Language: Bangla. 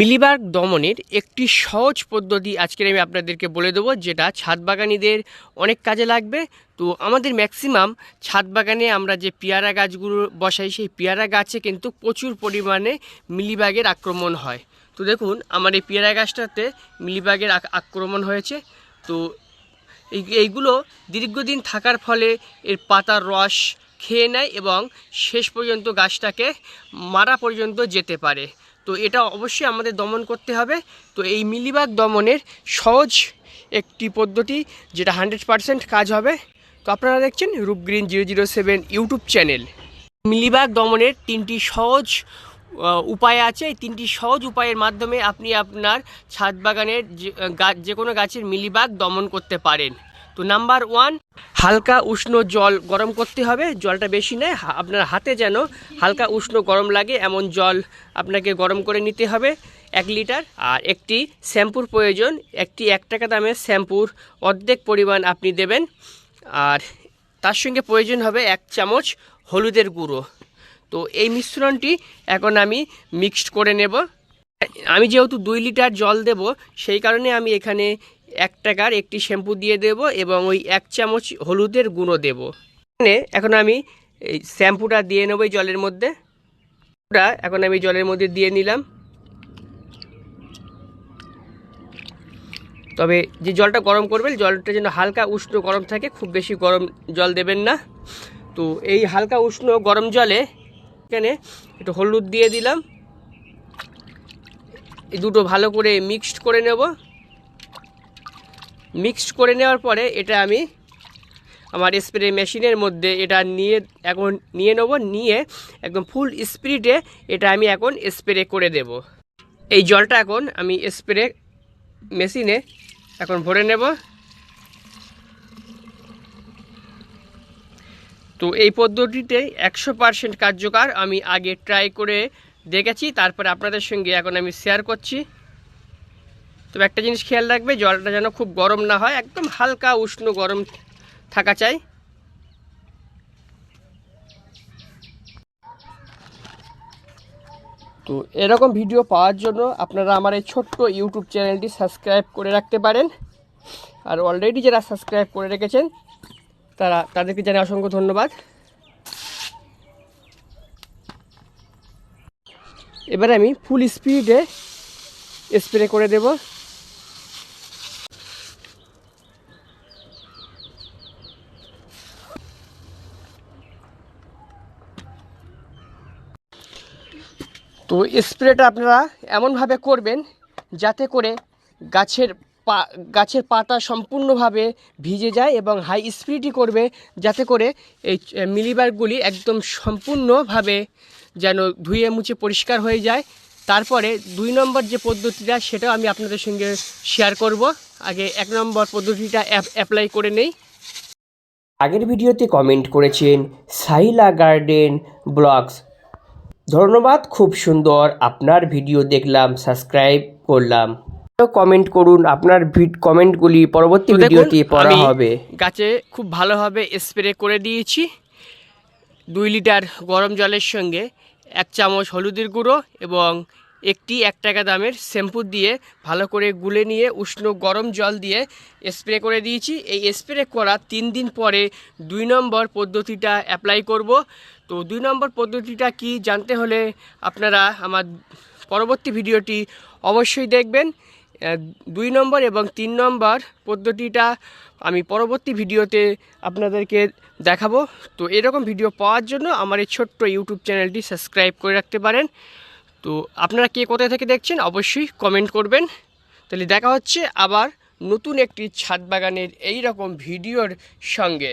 মিলিবাগ দমনের একটি সহজ পদ্ধতি আজকের আমি আপনাদেরকে বলে দেবো, যেটা ছাদ বাগানিদের অনেক কাজে লাগবে। তো আমাদের ম্যাক্সিমাম ছাদ বাগানে আমরা যে পেয়ারা গাছগুলো বসাই, সেই পেয়ারা গাছে কিন্তু প্রচুর পরিমাণে মিলিবাগের আক্রমণ হয়। তো দেখুন, আমার এই পেয়ারা গাছটাতে মিলিবাগের আক্রমণ হয়েছে। তো এই, এইগুলো দীর্ঘদিন থাকার ফলে এর পাতার রস খেয়ে নেয় এবং শেষ পর্যন্ত গাছটাকে মারা পর্যন্ত যেতে পারে। তো এটা অবশ্যই আমাদের দমন করতে হবে। তো এই মিলিবাগ দমনের সহজ একটি পদ্ধতি যেটা হান্ড্রেড পারসেন্ট কাজ হবে। তো আপনারা দেখছেন রূপগ্রিন zero zero seven YouTube channel. Mealybug দমনের তিনটি সহজ উপায় আছে। এই তিনটি সহজ উপায়ের মাধ্যমে আপনি আপনার ছাদ বাগানের যে যে কোনো গাছের মিলিবাগ দমন করতে পারেন। তো নাম্বার ওয়ান, হালকা উষ্ণ জল গরম করতে হবে, জলটা বেশি নয় আপনার হাতে যেন হালকা উষ্ণ গরম লাগে, এমন জল আপনাকে গরম করে নিতে হবে, এক লিটার। আর একটি শ্যাম্পুর প্রয়োজন, একটি এক টাকা দামের শ্যাম্পুর অর্ধেক পরিমাণ আপনি দেবেন। আর তার সঙ্গে প্রয়োজন হবে এক চামচ হলুদের গুঁড়ো। তো এই মিশ্রণটি এখন আমি মিক্সড করে নেব। আমি যেহেতু দুই লিটার জল দেব, সেই কারণে আমি এখানে এক টাকার একটি শ্যাম্পু দিয়ে দেব এবং ওই এক চামচ হলুদের গুঁড়ো দেব। এখানে এখন আমি এই শ্যাম্পুটা দিয়ে নেব এই জলের মধ্যে। ওটা এখন আমি জলের মধ্যে দিয়ে নিলাম। তবে যে জলটা গরম করবেন, জলটা যেন হালকা উষ্ণ গরম থাকে, খুব বেশি গরম জল দেবেন না। তো এই হালকা উষ্ণ গরম জলে এখানে একটু হলুদ দিয়ে দিলাম। এই দুটো ভালো করে মিক্সড করে নেব। মিক্সড করে নেওয়ার পরে এটা আমি আমার স্প্রে মেশিনের মধ্যে এটা নিয়ে এখন নিয়ে নেব, নিয়ে একদম ফুল স্পিডে এটা আমি এখন স্প্রে করে দেব। এই জলটা এখন আমি স্প্রে মেশিনে এখন ভরে নেব। তো এই পদ্ধতিতে একশো পারসেন্ট কার্যকর আমি আগে ট্রাই করে দেখেছি, তারপরে আপনাদের সঙ্গে এখন আমি শেয়ার করছি। তবে একটা জিনিস খেয়াল রাখবে, জলটা যেন খুব গরম না হয়, একদম হালকা উষ্ণ গরম থাকা চাই। তো এরকম ভিডিও পাওয়ার জন্য আপনারা আমার এই ছোট্ট ইউটিউব চ্যানেলটি সাবস্ক্রাইব করে রাখতে পারেন। আর অলরেডি যারা সাবস্ক্রাইব করে রেখেছেন, তারা, তাদেরকে জানাই অসংখ্য ধন্যবাদ। এবারে আমি ফুল স্পিডে স্প্রে করে দেব। তো স্প্রেটা আপনারা এমনভাবে করবেন যাতে করে গাছের পা, গাছের পাতা সম্পূর্ণভাবে ভিজে যায় এবং হাই স্পিডই করবে যাতে করে এই মিলিবাগগুলি একদম সম্পূর্ণভাবে যেন ধুয়ে মুছে পরিষ্কার হয়ে যায়। তারপরে দুই নম্বর যে পদ্ধতিটা, সেটাও আমি আপনাদের সঙ্গে শেয়ার করব। আগে এক নম্বর পদ্ধতিটা অ্যাপ্লাই করে নেই। আগের ভিডিওতে কমেন্ট করেছেন সাইলা গার্ডেন ব্লগস ধন্যবাদ খুব সুন্দর আপনার ভিডিও দেখলাম সাবস্ক্রাইব করলাম। কমেন্ট করুন আপনার কমেন্টগুলি পরবর্তী ভিডিওতে পড়া হবে। গাছে খুব ভালোভাবে স্প্রে করে দিয়েছি। দুই লিটার গরম জলের সঙ্গে এক চামচ হলুদের গুঁড়ো এবং একটি এক টাকা দামের শ্যাম্পু দিয়ে ভালো করে গুলে নিয়ে উষ্ণ গরম জল দিয়ে স্প্রে করে দিয়েছি। এই স্প্রে করা তিন দিন পরে দুই নম্বর পদ্ধতিটা অ্যাপ্লাই করব। তো দুই নম্বর পদ্ধতিটা কি জানতে হলে আপনারা আমার পরবর্তী ভিডিওটি অবশ্যই দেখবেন। দুই নম্বর এবং তিন নম্বর পদ্ধতিটা আমি পরবর্তী ভিডিওতে আপনাদেরকে দেখাবো। তো এরকম ভিডিও পাওয়ার জন্য আমার এই ছোট্ট ইউটিউব চ্যানেলটি সাবস্ক্রাইব করে রাখতে পারেন। তো আপনারা কে কোথায় থেকে দেখছেন অবশ্যই কমেন্ট করবেন। তাহলে দেখা হচ্ছে আবার নতুন একটি ছাদ বাগানের এই রকম ভিডিওর সঙ্গে।